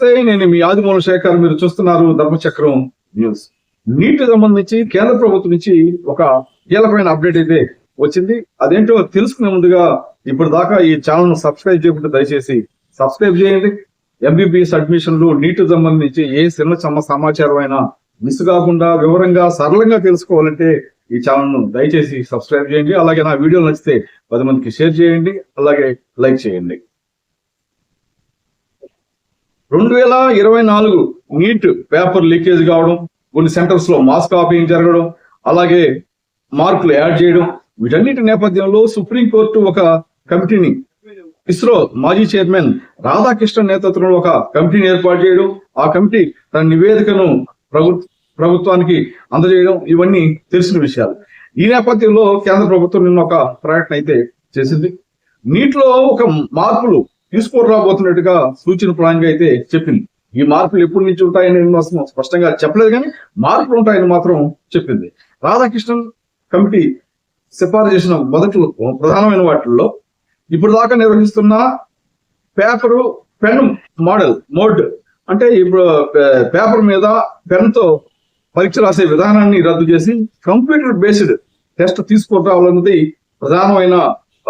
నేను మీ ఆదిమూల శేఖర్ మీరు చూస్తున్నారు ధర్మచక్రం న్యూస్ నీటి సంబంధించి కేంద్ర ప్రభుత్వం నుంచి ఒక కీలకమైన అప్డేట్ అయితే వచ్చింది. అదేంటో తెలుసుకునే ముందుగా ఇప్పుడు దాకా ఈ ఛానల్ను సబ్స్క్రైబ్ చేయకుండా దయచేసి సబ్స్క్రైబ్ చేయండి. ఎంబీబీఎస్ అడ్మిషన్లు నీటి సంబంధించి ఏ చిన్న చిన్న సమాచారం అయినా మిస్ కాకుండా వివరంగా సరళంగా తెలుసుకోవాలంటే ఈ ఛానల్ను దయచేసి సబ్స్క్రైబ్ చేయండి. అలాగే నా వీడియో నచ్చితే పది మందికి షేర్ చేయండి. అలాగే లైక్ చేయండి. రెండు వేల ఇరవై నాలుగు నీట్ పేపర్ లీకేజ్ కావడం కొన్ని సెంటర్స్లో మాస్ కాపీయింగ్ జరగడం అలాగే మార్కులు యాడ్ చేయడం వీటన్నిటి నేపథ్యంలో సుప్రీంకోర్టు ఒక కమిటీని ఇస్రో మాజీ చైర్మన్ రాధాకృష్ణ నేతృత్వంలో ఒక కమిటీని ఏర్పాటు చేయడం ఆ కమిటీ తన నివేదికను ప్రభుత్వానికి అందజేయడం ఇవన్నీ తెలిసిన విషయాలు. ఈ నేపథ్యంలో కేంద్ర ప్రభుత్వం నిన్న ఒక ప్రకటన అయితే చేసింది. నీటిలో ఒక మార్పులు తీసుకొని రాబోతున్నట్టుగా సూచన ప్రాయంగా అయితే చెప్పింది. ఈ మార్పులు ఎప్పటి నుంచి ఉంటాయని మాత్రం స్పష్టంగా చెప్పలేదు కానీ మార్పులు ఉంటాయని మాత్రం చెప్పింది. రాధాకృష్ణన్ కమిటీ సిఫారు చేసిన మొదటి ప్రధానమైన వాటిల్లో ఇప్పుడు దాకా నిర్వహిస్తున్న పేపరు పెన్ మోడల్ మోడ్ అంటే ఇప్పుడు పే- పేపర్ మీద పెన్తో పరీక్ష రాసే విధానాన్ని రద్దు చేసి కంప్యూటర్ బేస్డ్ టెస్ట్ తీసుకొని రావాలన్నది ప్రధానమైన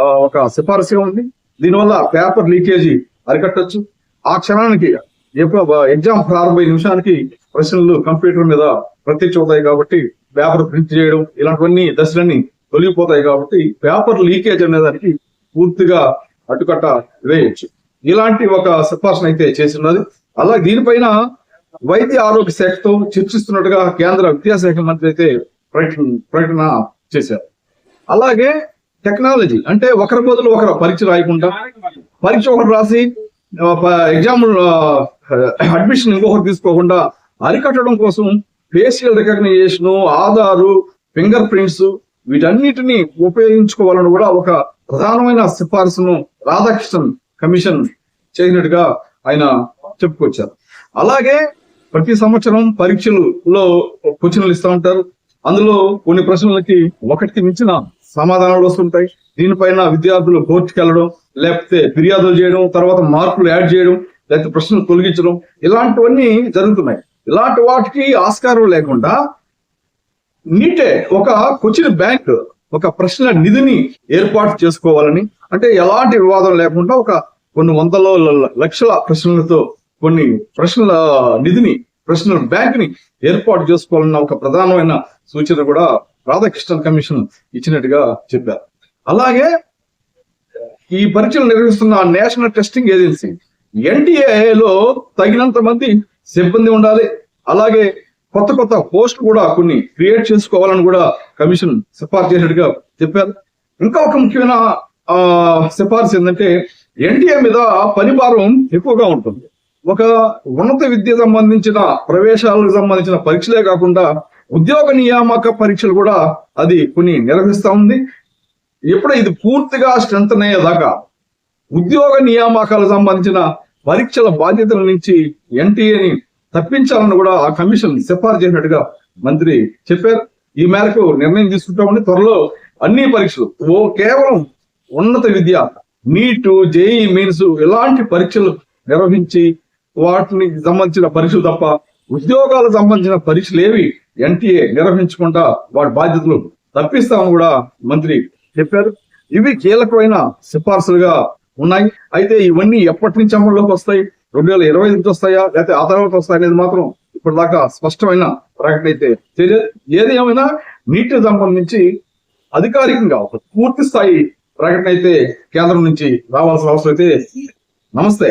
ఒక సిఫారసుగా ఉంది. దీనివల్ల పేపర్ లీకేజీ అరికట్టచ్చు. ఆ క్షణానికి ఎప్పుడు ఎగ్జామ్ ప్రారంభమైన నిమిషానికి ప్రశ్నలు కంప్యూటర్ మీద ప్రత్యక్ష అవుతాయి కాబట్టి పేపర్ ప్రింట్ చేయడం ఇలాంటివన్నీ దశలన్నీ తొలగిపోతాయి కాబట్టి పేపర్ లీకేజ్ అనే దానికి పూర్తిగా అడ్డుకట్ట వేయచ్చు. ఇలాంటి ఒక సిఫార్సును అయితే చేసినది అలాగే దీనిపైన వైద్య ఆరోగ్య శాఖతో చర్చిస్తున్నట్టుగా కేంద్ర విద్యాశాఖ మంత్రి అయితే ప్రకటన ప్రకటన చేశారు. అలాగే టెక్నాలజీ అంటే ఒకరి బదులు ఒకరు పరీక్ష రాయకుండా పరీక్ష ఒకరు రాసి ఎగ్జామ్ అడ్మిషన్ ఇంకొకరు తీసుకోకుండా అరికట్టడం కోసం facial recognition Aadhaar fingerprints వీటన్నిటిని ఉపయోగించుకోవాలని కూడా ఒక ప్రధానమైన సిఫార్సును రాధాకృష్ణన్ కమిషన్ చేసినట్టుగా ఆయన చెప్పుకొచ్చారు. అలాగే ప్రతి సంవత్సరం పరీక్షలలో క్వశ్చన్లు ఇస్తూ ఉంటారు. అందులో కొన్ని ప్రశ్నలకి ఒకటికి మించిన సమాధానాలు వస్తుంటాయి. దీనిపైన విద్యార్థులు కోర్టుకి వెళ్ళడం లేకపోతే ఫిర్యాదులు చేయడం తర్వాత మార్కులు యాడ్ చేయడం లేకపోతే ప్రశ్నలు తొలగించడం ఇలాంటివన్నీ జరుగుతున్నాయి. ఇలాంటి వాటికి ఆస్కారం లేకుండా నీటే ఒక కొచ్చిన బ్యాంక్ ఒక ప్రశ్న నిధిని ఏర్పాటు చేసుకోవాలని అంటే ఎలాంటి వివాదం లేకుండా ఒక కొన్ని వందల లక్షల ప్రశ్నలతో కొన్ని ప్రశ్నల నిధిని ప్రశ్నల బ్యాంక్ని ఏర్పాటు చేసుకోవాలన్న ఒక ప్రధానమైన సూచన కూడా రాధాకృష్ణన్ కమిషన్ ఇచ్చినట్టుగా చెప్పారు అలాగే ఈ పరీక్షలు నిర్వహిస్తున్న నేషనల్ టెస్టింగ్ ఏజెన్సీ ఎన్టీఏలో తగినంత మంది సిబ్బంది ఉండాలి. అలాగే కొత్త కొత్త పోస్ట్ కూడా కొన్ని క్రియేట్ చేసుకోవాలని కూడా కమిషన్ సిఫార్సు చేసినట్టుగా చెప్పారు. ఇంకా ఒక ముఖ్యమైన సిఫార్సు ఏంటంటే ఎన్టీఏ మీద పనిభారం ఎక్కువగా ఉంటుంది. ఒక ఉన్నత విద్య సంబంధించిన ప్రవేశాలకు సంబంధించిన పరీక్షలే కాకుండా ఉద్యోగ నియామక పరీక్షలు కూడా అది కొన్ని నిర్వహిస్తూ ఉంది. ఎప్పుడు ఇది పూర్తిగా స్ట్రెంత్ అయ్యేదాకా ఉద్యోగ నియామకాలకు సంబంధించిన పరీక్షల బాధ్యతల నుంచి ఎన్టీఏని తప్పించాలని కూడా ఆ కమిషన్ సిఫార్సు చేసినట్టుగా మంత్రి చెప్పారు. ఈ మేరకు నిర్ణయం తీసుకుంటామని త్వరలో అన్ని పరీక్షలు ఓ కేవలం ఉన్నత విద్య నీట్ జేఈ మీన్స్ ఇలాంటి పరీక్షలు నిర్వహించి వాటిని సంబంధించిన పరీక్షలు తప్ప ఉద్యోగాలకు సంబంధించిన పరీక్షలు ఏవి ఎన్టీఏ నిర్వహించకుండా వాటి బాధ్యతలు తప్పిస్తామని కూడా మంత్రి చెప్పారు. ఇవి కీలకమైన సిఫార్సులుగా ఉన్నాయి. అయితే ఇవన్నీ ఎప్పటి నుంచి అమల్లోకి వస్తాయి? రెండు వేల ఇరవై నుంచి వస్తాయా? లేకపోతే ఆ తర్వాత వస్తాయా అనేది మాత్రం ఇప్పటిదాకా స్పష్టమైన ప్రకటన అయితే తెలియదు. ఏది ఏమైనా నీటికి సంబంధించి అధికారికంగా ఒక పూర్తి స్థాయి ప్రకటన అయితే కేంద్రం నుంచి రావాల్సిన అవసరం అయితే నమస్తే.